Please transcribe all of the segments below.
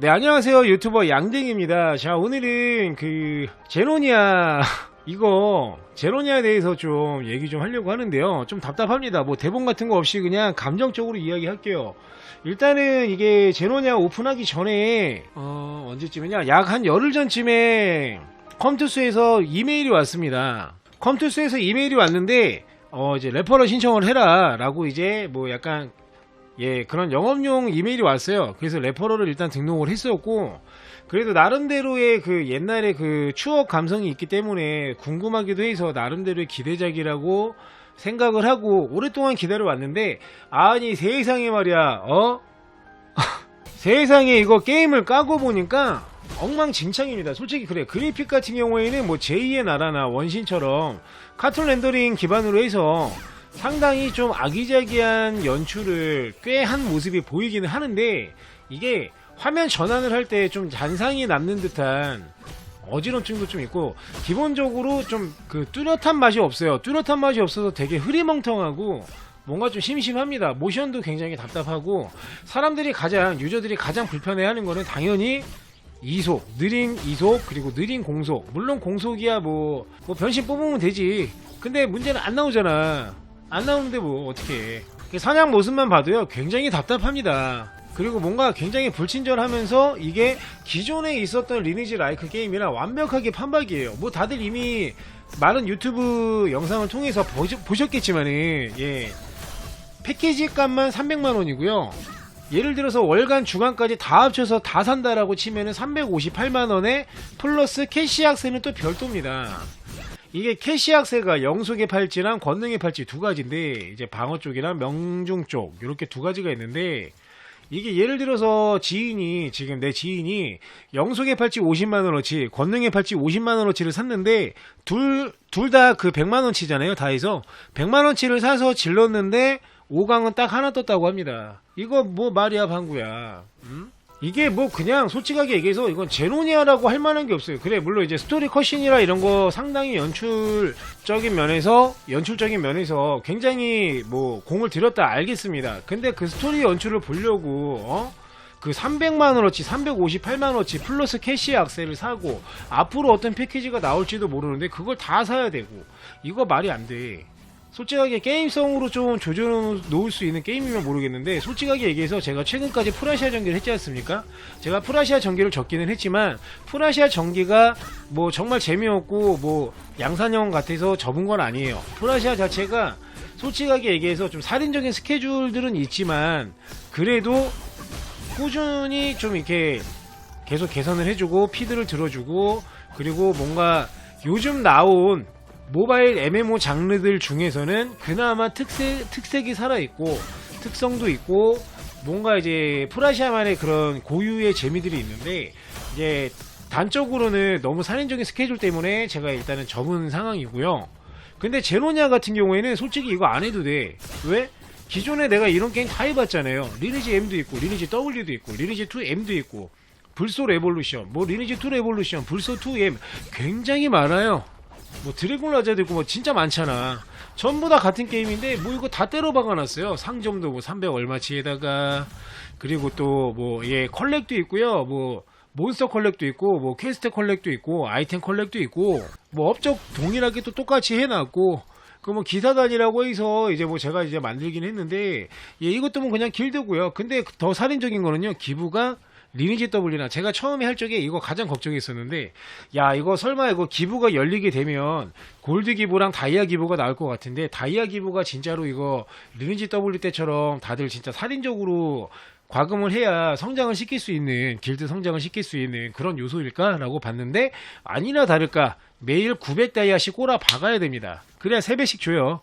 네, 안녕하세요. 유튜버 양댕입니다. 자, 오늘은 그, 제노니아, 이거, 제노니아에 대해서 좀 얘기 좀 하려고 하는데요. 좀 답답합니다. 뭐 대본 같은 거 없이 그냥 감정적으로 이야기할게요. 일단은 이게 제노니아 오픈하기 전에, 어, 언제쯤이냐? 약 한 열흘 전쯤에 컴투스에서 이메일이 왔습니다. 컴투스에서 이메일이 왔는데, 어, 이제 레퍼럴 신청을 해라. 라고 이제 뭐 약간 예, 그런 영업용 이메일이 왔어요. 그래서 레퍼럴을 일단 등록을 했었고, 그래도 나름대로의 그 옛날에 그 추억 감성이 있기 때문에 궁금하기도 해서 나름대로의 기대작이라고 생각을 하고 오랫동안 기다려 왔는데, 아니 세상에 말이야, 어? 세상에 이거 게임을 까고 보니까 엉망진창입니다. 솔직히 그래. 그래픽 같은 경우에는 뭐 제2의 나라나 원신처럼 카툰 렌더링 기반으로 해서 상당히 좀 아기자기한 연출을 꽤 한 모습이 보이기는 하는데 이게 화면 전환을 할 때 좀 잔상이 남는 듯한 어지럼증도 좀 있고 기본적으로 좀 그 뚜렷한 맛이 없어요. 뚜렷한 맛이 없어서 되게 흐리멍텅하고 뭔가 좀 심심합니다. 모션도 굉장히 답답하고 사람들이 가장 유저들이 가장 불편해하는 거는 당연히 이속, 느린 이속, 그리고 느린 공속. 물론 공속이야 뭐, 뭐 변신 뽑으면 되지. 근데 문제는 안 나오잖아. 안 나오는데 뭐 어떻게? 사냥 모습만 봐도요 굉장히 답답합니다. 그리고 뭔가 굉장히 불친절하면서 이게 기존에 있었던 리니지 라이크 게임이랑 완벽하게 판박이에요. 뭐 다들 이미 많은 유튜브 영상을 통해서 보셨, 겠지만은 예. 패키지 값만 300만 원이고요. 예를 들어서 월간 주간까지 다 합쳐서 다 산다라고 치면은 358만 원에 플러스 캐시 악세는 또 별도입니다. 이게 캐시 악세가 영속의 팔찌랑 권능의 팔찌 두 가지인데 이제 방어 쪽이랑 명중 쪽 이렇게 두 가지가 있는데 이게 예를 들어서 지인이 지금 내 지인이 영속의 팔찌 50만 원어치, 권능의 팔찌 50만 원어치를 샀는데 둘 둘 다 그 100만 원치잖아요. 다 해서 100만 원치를 사서 질렀는데 5강은 딱 하나 떴다고 합니다. 이거 뭐 말이야 방구야. 음? 이게 뭐 그냥 솔직하게 얘기해서 이건 제노니아라고 할 만한 게 없어요. 그래 물론 이제 스토리 컷신이라 이런 거 상당히 연출적인 면에서 연출적인 면에서 굉장히 뭐 공을 들였다 알겠습니다. 근데 그 스토리 연출을 보려고 어? 그 300만원어치, 358만원어치 플러스 캐시 악세를 사고 앞으로 어떤 패키지가 나올지도 모르는데 그걸 다 사야 되고 이거 말이 안 돼. 솔직하게 게임성으로 좀 조져 놓을 수 있는 게임이면 모르겠는데 솔직하게 얘기해서 제가 최근까지 프라시아 전기를 했지 않습니까? 제가 프라시아 전기를 적기는 했지만 프라시아 전기가 뭐 정말 재미없고 뭐 양산형 같아서 접은 건 아니에요. 프라시아 자체가 솔직하게 얘기해서 좀 살인적인 스케줄들은 있지만 그래도 꾸준히 좀 이렇게 계속 개선을 해주고 피드를 들어주고 그리고 뭔가 요즘 나온 모바일 MMO 장르들 중에서는 그나마 특색, 특색이 살아있고 특성도 있고 뭔가 이제 프라시아만의 그런 고유의 재미들이 있는데 이제 단적으로는 너무 살인적인 스케줄 때문에 제가 일단은 접은 상황이고요. 근데 제노냐 같은 경우에는 솔직히 이거 안 해도 돼. 왜? 기존에 내가 이런 게임 다 해봤잖아요. 리니지 M도 있고, 리니지 W도 있고, 리니지 2M도 있고, 불소 레볼루션, 뭐 리니지 2 레볼루션, 불소 2M 굉장히 많아요. 뭐 드래곤 라자도 있고 뭐 진짜 많잖아. 전부 다 같은 게임인데 뭐 이거 다 때려 박아놨어요. 상점도 뭐 300 얼마치에다가 그리고 또 뭐 예 컬렉도 있고요. 뭐 몬스터 컬렉도 있고 뭐 퀘스트 컬렉도 있고 아이템 컬렉도 있고 뭐 업적 동일하게 또 똑같이 해놨고 그뭐 기사단이라고 해서 이제 뭐 제가 이제 만들긴 했는데 예 이것도 뭐 그냥 길드고요. 근데 더 살인적인 거는요 기부가 리니지 W나 제가 처음에 할 적에 이거 가장 걱정했었는데 야 이거 설마 이거 기부가 열리게 되면 골드 기부랑 다이아 기부가 나올 것 같은데 다이아 기부가 진짜로 이거 리니지 W 때처럼 다들 진짜 살인적으로 과금을 해야 성장을 시킬 수 있는 길드 성장을 시킬 수 있는 그런 요소일까라고 봤는데 아니나 다를까 매일 900 다이아씩 꼬라 박아야 됩니다. 그래야 3배씩 줘요.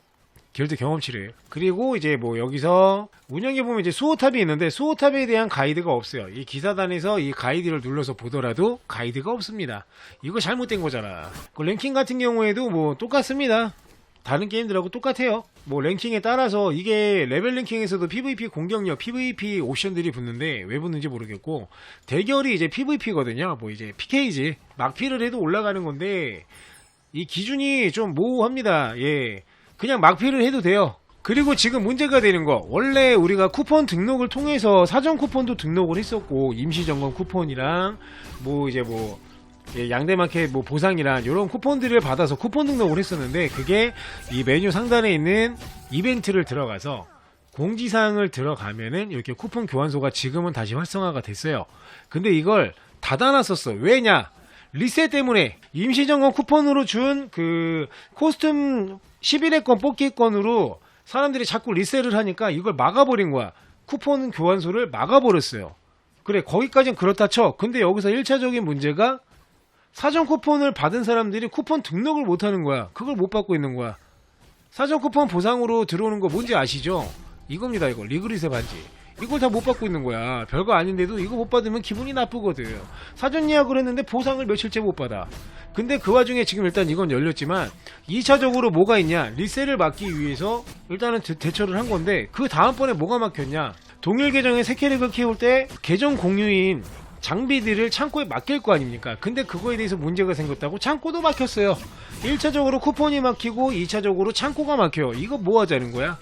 길드 경험치를. 그리고 이제 뭐 여기서 운영해 보면 이제 수호탑이 있는데 수호탑에 대한 가이드가 없어요. 이 기사단에서 이 가이드를 눌러서 보더라도 가이드가 없습니다. 이거 잘못된 거잖아. 그 랭킹 같은 경우에도 뭐 똑같습니다. 다른 게임들하고 똑같아요. 뭐 랭킹에 따라서 이게 레벨 랭킹에서도 PVP 공격력, PVP 옵션들이 붙는데 왜 붙는지 모르겠고 대결이 이제 PVP거든요. 뭐 이제 PK지 막피를 해도 올라가는 건데 이 기준이 좀 모호합니다. 예. 그냥 막피를 해도 돼요. 그리고 지금 문제가 되는 거 원래 우리가 쿠폰 등록을 통해서 사전 쿠폰도 등록을 했었고 임시 점검 쿠폰이랑 뭐 이제 뭐 예, 양대마켓 뭐 보상이랑 이런 쿠폰들을 받아서 쿠폰 등록을 했었는데 그게 이 메뉴 상단에 있는 이벤트를 들어가서 공지사항을 들어가면은 이렇게 쿠폰 교환소가 지금은 다시 활성화가 됐어요. 근데 이걸 닫아놨었어. 왜냐? 리셋 때문에 임시점검 쿠폰으로 준 그 코스튬 11회권 뽑기권으로 사람들이 자꾸 리셋을 하니까 이걸 막아버린 거야. 쿠폰 교환소를 막아버렸어요. 그래, 거기까지는 그렇다 쳐. 근데 여기서 1차적인 문제가 사전 쿠폰을 받은 사람들이 쿠폰 등록을 못 하는 거야. 그걸 못 받고 있는 거야. 사전 쿠폰 보상으로 들어오는 거 뭔지 아시죠? 이겁니다, 이거. 리그리세 반지. 이걸 다 못 받고 있는 거야. 별거 아닌데도 이거 못 받으면 기분이 나쁘거든. 사전 예약을 했는데 보상을 며칠째 못 받아. 근데 그 와중에 지금 일단 이건 열렸지만 2차적으로 뭐가 있냐? 리셀을 막기 위해서 일단은 대, 대처를 한 건데 그 다음번에 뭐가 막혔냐? 동일 계정에 새 캐릭을 키울 때 계정 공유인 장비들을 창고에 맡길 거 아닙니까? 근데 그거에 대해서 문제가 생겼다고 창고도 막혔어요. 1차적으로 쿠폰이 막히고 2차적으로 창고가 막혀요. 이거 뭐 하자는 거야?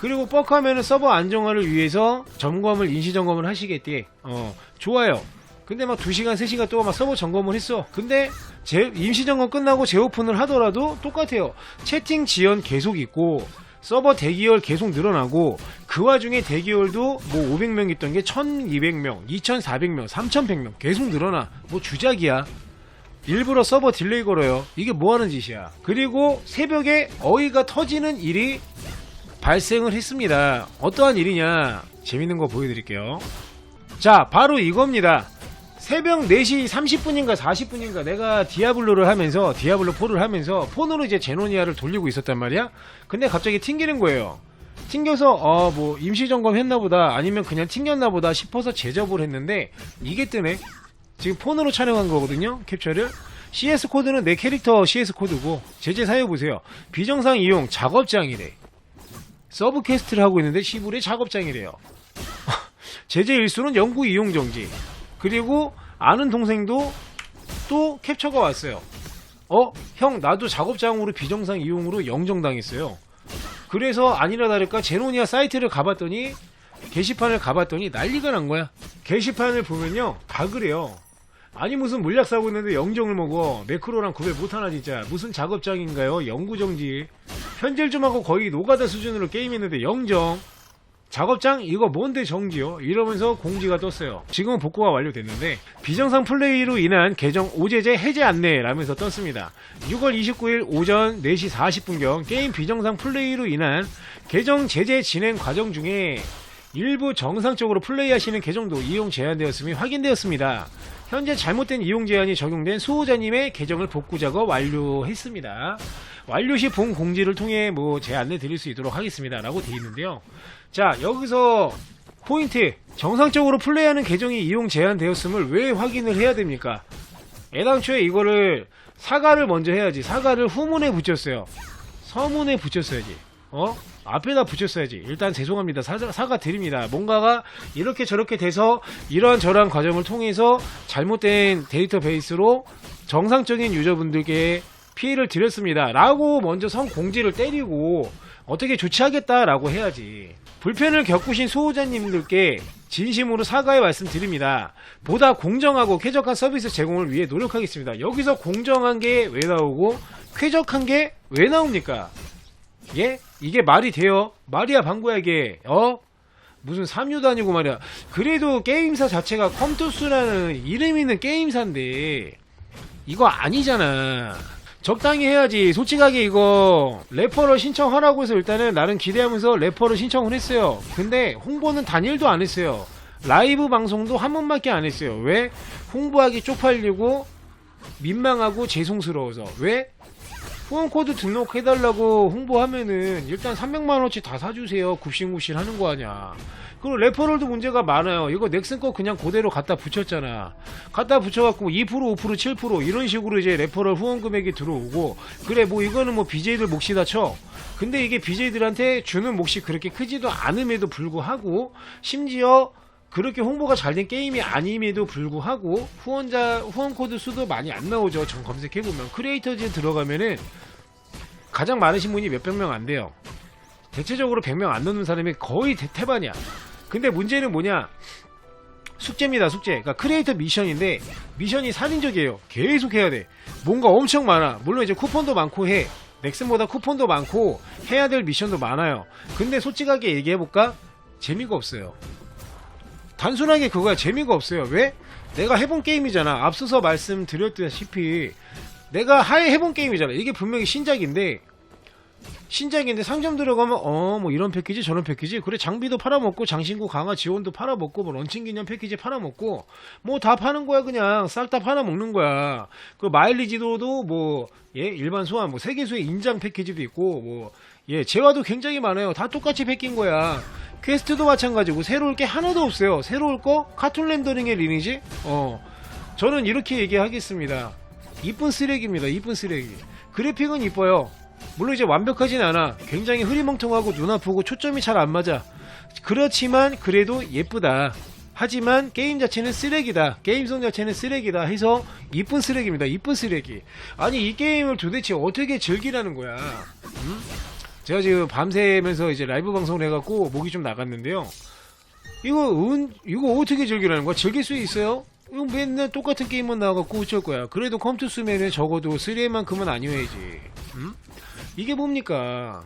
그리고 뻑하면은 서버 안정화를 위해서 점검을 인시 점검을 하시겠대. 어, 좋아요. 근데 막 2시간, 3시간 동안 막 서버 점검을 했어. 근데 제, 임시 점검 끝나고 재오픈을 하더라도 똑같아요. 채팅 지연 계속 있고 서버 대기열 계속 늘어나고 그 와중에 대기열도 뭐 500명 있던 게 1200명, 2400명, 3100명 계속 늘어나. 뭐 주작이야. 일부러 서버 딜레이 걸어요. 이게 뭐 하는 짓이야. 그리고 새벽에 어이가 터지는 일이 발생을 했습니다. 어떠한 일이냐? 재밌는 거 보여드릴게요. 자, 바로 이겁니다. 새벽 4시 30분인가 40분인가 내가 디아블로를 하면서 디아블로 4를 하면서 폰으로 이제 제노니아를 돌리고 있었단 말이야. 근데 갑자기 튕기는 거예요. 튕겨서 어 뭐 임시 점검 했나 보다 아니면 그냥 튕겼나 보다 싶어서 제접을 했는데 이게 뜨네. 지금 폰으로 촬영한 거거든요. 캡처를. CS 코드는 내 캐릭터 CS 코드고 제재 사유 보세요. 비정상 이용 작업장이래. 서브 퀘스트를 하고 있는데 시불의 작업장이래요. 제재 일수는 영구 이용 정지. 그리고 아는 동생도 또 캡처가 왔어요. 어? 형 나도 작업장으로 비정상 이용으로 영정당했어요. 그래서 아니라 다를까 제노니아 사이트를 가봤더니 게시판을 가봤더니 난리가 난 거야. 게시판을 보면요 다 그래요. 아니 무슨 물약 사고 있는데 영정을 먹어 매크로랑 구별 못하나 진짜 무슨 작업장인가요 영구정지 현질 좀 하고 거의 노가다 수준으로 게임했는데 영정 작업장 이거 뭔데 정지요? 이러면서 공지가 떴어요. 지금은 복구가 완료됐는데 비정상 플레이로 인한 계정 오제제 해제 안내라면서 떴습니다. 6월 29일 오전 4시 40분경 게임 비정상 플레이로 인한 계정 제재 진행 과정 중에 일부 정상적으로 플레이하시는 계정도 이용 제한되었음이 확인되었습니다. 현재 잘못된 이용 제한이 적용된 수호자님의 계정을 복구 작업 완료했습니다. 완료 시 본 공지를 통해 뭐 제 안내 드릴 수 있도록 하겠습니다. 라고 되어 있는데요. 자, 여기서 포인트. 정상적으로 플레이하는 계정이 이용 제한되었음을 왜 확인을 해야 됩니까? 애당초에 이거를 사과를 먼저 해야지. 사과를 후문에 붙였어요. 서문에 붙였어야지. 어? 앞에다 붙였어야지. 일단 죄송합니다. 사과, 드립니다. 뭔가가 이렇게 저렇게 돼서 이러한 저러한 과정을 통해서 잘못된 데이터베이스로 정상적인 유저분들께 피해를 드렸습니다. 라고 먼저 성 공지를 때리고 어떻게 조치하겠다라고 해야지. 불편을 겪으신 수호자님들께 진심으로 사과의 말씀 드립니다. 보다 공정하고 쾌적한 서비스 제공을 위해 노력하겠습니다. 여기서 공정한 게 왜 나오고 쾌적한 게 왜 나옵니까? 예? 이게 말이 돼요? 말이야 방구야 이게 어? 무슨 삼류도 아니고 말이야 그래도 게임사 자체가 컴투스라는 이름 있는 게임사인데 이거 아니잖아 적당히 해야지 솔직하게 이거 래퍼를 신청하라고 해서 일단은 나는 기대하면서 래퍼를 신청을 했어요 근데 홍보는 단일도 안 했어요 라이브 방송도 한 번밖에 안 했어요 왜? 홍보하기 쪽팔리고 민망하고 죄송스러워서 왜? 후원코드 등록해달라고 홍보하면은 일단 300만원치 다 사주세요. 굽신굽신 하는 거 아냐 그리고 레퍼럴도 문제가 많아요. 이거 넥슨 거 그냥 그대로 갖다 붙였잖아. 갖다 붙여갖고 2% 5% 7% 이런 식으로 이제 레퍼럴 후원 금액이 들어오고 그래 뭐 이거는 뭐 BJ들 몫이다 쳐. 근데 이게 BJ들한테 주는 몫이 그렇게 크지도 않음에도 불구하고 심지어 그렇게 홍보가 잘 된 게임이 아님에도 불구하고 후원자 후원 코드 수도 많이 안 나오죠. 전 검색해 보면 크리에이터즈에 들어가면은 가장 많으신 분이 몇백 명 안 돼요. 대체적으로 100명 안 넘는 사람이 거의 대, 태반이야. 근데 문제는 뭐냐? 숙제입니다, 숙제. 그러니까 크리에이터 미션인데 미션이 살인적이에요. 계속 해야 돼. 뭔가 엄청 많아. 물론 이제 쿠폰도 많고 해. 넥슨보다 쿠폰도 많고 해야 될 미션도 많아요. 근데 솔직하게 얘기해 볼까? 재미가 없어요. 단순하게 그거야. 재미가 없어요. 왜? 내가 해본 게임이잖아. 앞서서 말씀드렸다시피 내가 하에 해본 게임이잖아. 이게 분명히 신작인데 신작인데 상점 들어가면 어 뭐 이런 패키지 저런 패키지 그래 장비도 팔아먹고 장신구 강화 지원도 팔아먹고 뭐 런칭 기념 패키지 팔아먹고 뭐 다 파는 거야 그냥 싹 다 팔아먹는 거야 그 마일리지도도 뭐 예 일반 소환 뭐 세계수의 인장 패키지도 있고 뭐 예 재화도 굉장히 많아요 다 똑같이 패낀 거야 퀘스트도 마찬가지고 새로울 게 하나도 없어요 새로울 거 카툰 렌더링의 리니지 어 저는 이렇게 얘기하겠습니다 이쁜 쓰레기입니다 이쁜 쓰레기 그래픽은 이뻐요 물론 이제 완벽하진 않아. 굉장히 흐리멍텅하고 눈 아프고 초점이 잘 안 맞아. 그렇지만 그래도 예쁘다. 하지만 게임 자체는 쓰레기다. 게임성 자체는 쓰레기다. 해서 이쁜 쓰레기입니다. 이쁜 쓰레기. 아니 이 게임을 도대체 어떻게 즐기라는 거야? 음? 제가 지금 밤새면서 이제 라이브 방송을 해갖고 목이 좀 나갔는데요. 이거 은 이거 어떻게 즐기라는 거야? 즐길 수 있어요? 이거 맨날 똑같은 게임만 나와갖고 어쩔 거야. 그래도 컴투스면은 적어도 3M만큼은 아니어야지. 음? 이게 뭡니까?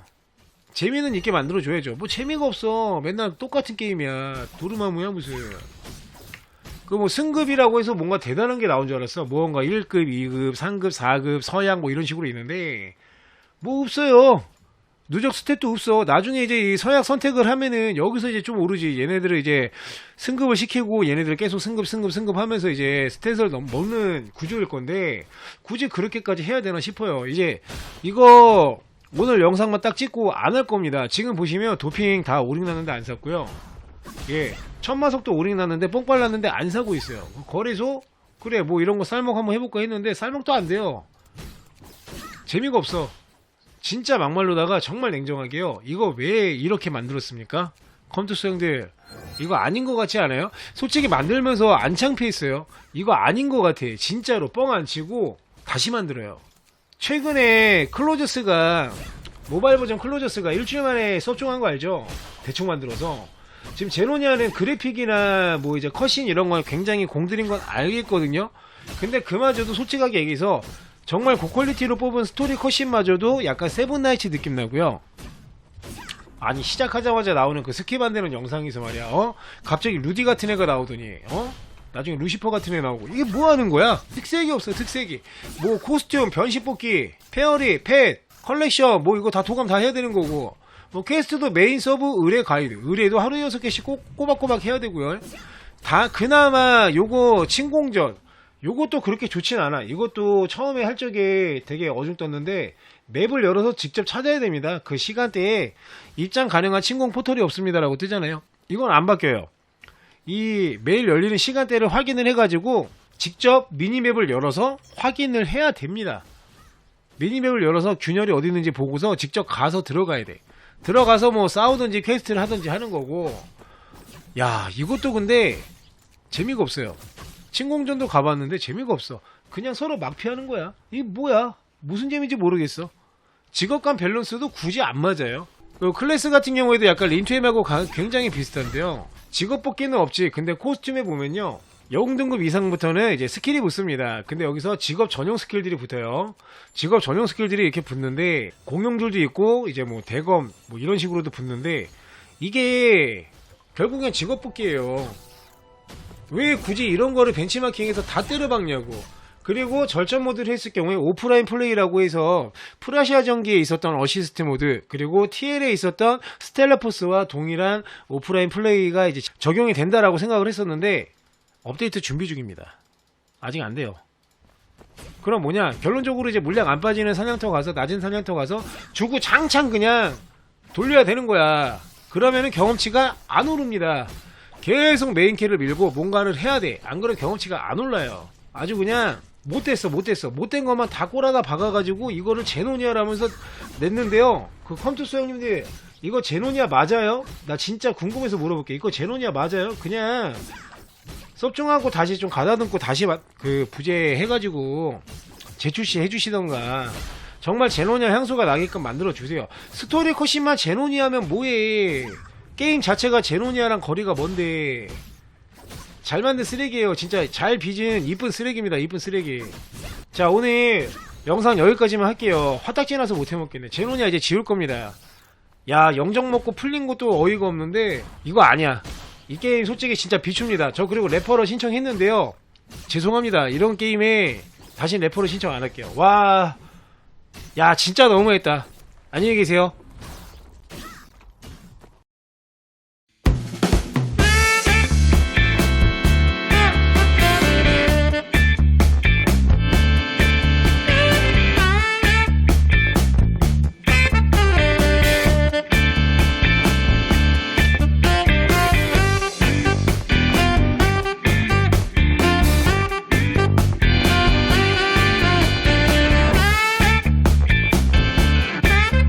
재미는 있게 만들어줘야죠. 뭐 재미가 없어. 맨날 똑같은 게임이야. 도르마무야 무슨. 그 뭐 승급이라고 해서 뭔가 대단한 게 나온 줄 알았어. 뭔가 1급, 2급, 3급, 4급, 서양 뭐 이런 식으로 있는데 뭐 없어요. 누적 스탯도 없어. 나중에 이제 이 서약 선택을 하면은 여기서 이제 좀 오르지. 얘네들을 이제 승급을 시키고 얘네들 계속 승급, 승급, 승급 하면서 이제 스탯을 넘- 먹는 구조일 건데 굳이 그렇게까지 해야 되나 싶어요. 이제 이거 오늘 영상만 딱 찍고 안 할 겁니다. 지금 보시면 도핑 다 오링 났는데 안 샀고요. 예. 천마석도 오링 났는데 뽕빨 났는데 안 사고 있어요. 거래소? 그래, 뭐 이런 거 쌀먹 한번 해볼까 했는데 쌀먹도 안 돼요. 재미가 없어. 진짜 막말로다가 정말 냉정하게요. 이거 왜 이렇게 만들었습니까? 컴투스 형들 이거 아닌 것 같지 않아요? 솔직히 만들면서 안 창피했어요. 이거 아닌 것 같아. 진짜로 뻥 안 치고 다시 만들어요. 최근에 클로저스가 모바일 버전 클로저스가 일주일 만에 섭종한 거 알죠? 대충 만들어서 지금 제노니아는 그래픽이나 뭐 이제 컷신 이런 건 굉장히 공들인 건 알겠거든요. 근데 그마저도 솔직하게 얘기해서 정말 고퀄리티로 뽑은 스토리 컷신마저도 약간 세븐나이츠 느낌 나고요. 아니 시작하자마자 나오는 그 스킵 안 되는 영상에서 말이야 어? 갑자기 루디 같은 애가 나오더니 어? 나중에 루시퍼 같은 애 나오고 이게 뭐 하는 거야? 특색이 없어 특색이 뭐 코스튬 변신 뽑기 페어리 펫 컬렉션 뭐 이거 다 도감 다 해야 되는 거고 뭐 퀘스트도 메인 서브 의뢰 가이드 의뢰도 하루에 여섯 개씩 꼭 꼬박꼬박 해야 되고요 다 그나마 요거 침공전 요것도 그렇게 좋진 않아 이것도 처음에 할 적에 되게 어중떴는데 맵을 열어서 직접 찾아야 됩니다 그 시간대에 입장 가능한 침공 포털이 없습니다라고 뜨잖아요 이건 안 바뀌어요 이 매일 열리는 시간대를 확인을 해가지고 직접 미니맵을 열어서 확인을 해야 됩니다. 미니맵을 열어서 균열이 어디 있는지 보고서 직접 가서 들어가야 돼. 들어가서 뭐 싸우든지 퀘스트를 하든지 하는 거고. 야, 이것도 근데 재미가 없어요. 침공전도 가봤는데 재미가 없어. 그냥 서로 막 피하는 거야. 이게 뭐야? 무슨 재미인지 모르겠어. 직업 간 밸런스도 굳이 안 맞아요. 그 클래스 같은 경우에도 약간 린투엠하고 가- 굉장히 비슷한데요. 직업 뽑기는 없지. 근데 코스튬에 보면요. 영웅 등급 이상부터는 이제 스킬이 붙습니다. 근데 여기서 직업 전용 스킬들이 붙어요. 직업 전용 스킬들이 이렇게 붙는데 공룡들도 있고 이제 뭐 대검 뭐 이런 식으로도 붙는데 이게 결국엔 직업 뽑기예요. 왜 굳이 이런 거를 벤치마킹해서 다 때려박냐고. 그리고 절전 모드를 했을 경우에 오프라인 플레이라고 해서 프라시아 전기에 있었던 어시스트 모드 그리고 TL에 있었던 스텔라포스와 동일한 오프라인 플레이가 이제 적용이 된다라고 생각을 했었는데 업데이트 준비 중입니다. 아직 안 돼요. 그럼 뭐냐 결론적으로 이제 물량 안 빠지는 사냥터 가서 낮은 사냥터 가서 주고 장창 그냥 돌려야 되는 거야. 그러면은 경험치가 안 오릅니다. 계속 메인 캐를 밀고 뭔가를 해야 돼. 안 그러면 경험치가 안 올라요. 아주 그냥 못됐어, 못됐어. 못된 것만 다 꼬라다 박아가지고 이거를 제노니아라면서 냈는데요. 그 컴투스 형님들 이거 제노니아 맞아요? 나 진짜 궁금해서 물어볼게. 이거 제노니아 맞아요? 그냥 섭종하고 다시 좀 가다듬고 다시 마- 그 부재 해가지고 재출시 해주시던가 정말 제노니아 향수가 나게끔 만들어 주세요. 스토리 컷신만 제노니아면 뭐해? 게임 자체가 제노니아랑 거리가 먼데 잘 만든 쓰레기예요. 진짜 잘 빚은 이쁜 쓰레기입니다. 이쁜 쓰레기. 자 오늘 영상 여기까지만 할게요. 화딱지 나서 못 해먹겠네. 제노니아 이제 지울 겁니다. 야 영정 먹고 풀린 것도 어이가 없는데 이거 아니야. 이 게임 솔직히 진짜 비춥니다. 저 그리고 래퍼로 신청했는데요. 죄송합니다. 이런 게임에 다시 래퍼로 신청 안 할게요. 와, 야 진짜 너무했다. 안녕히 계세요.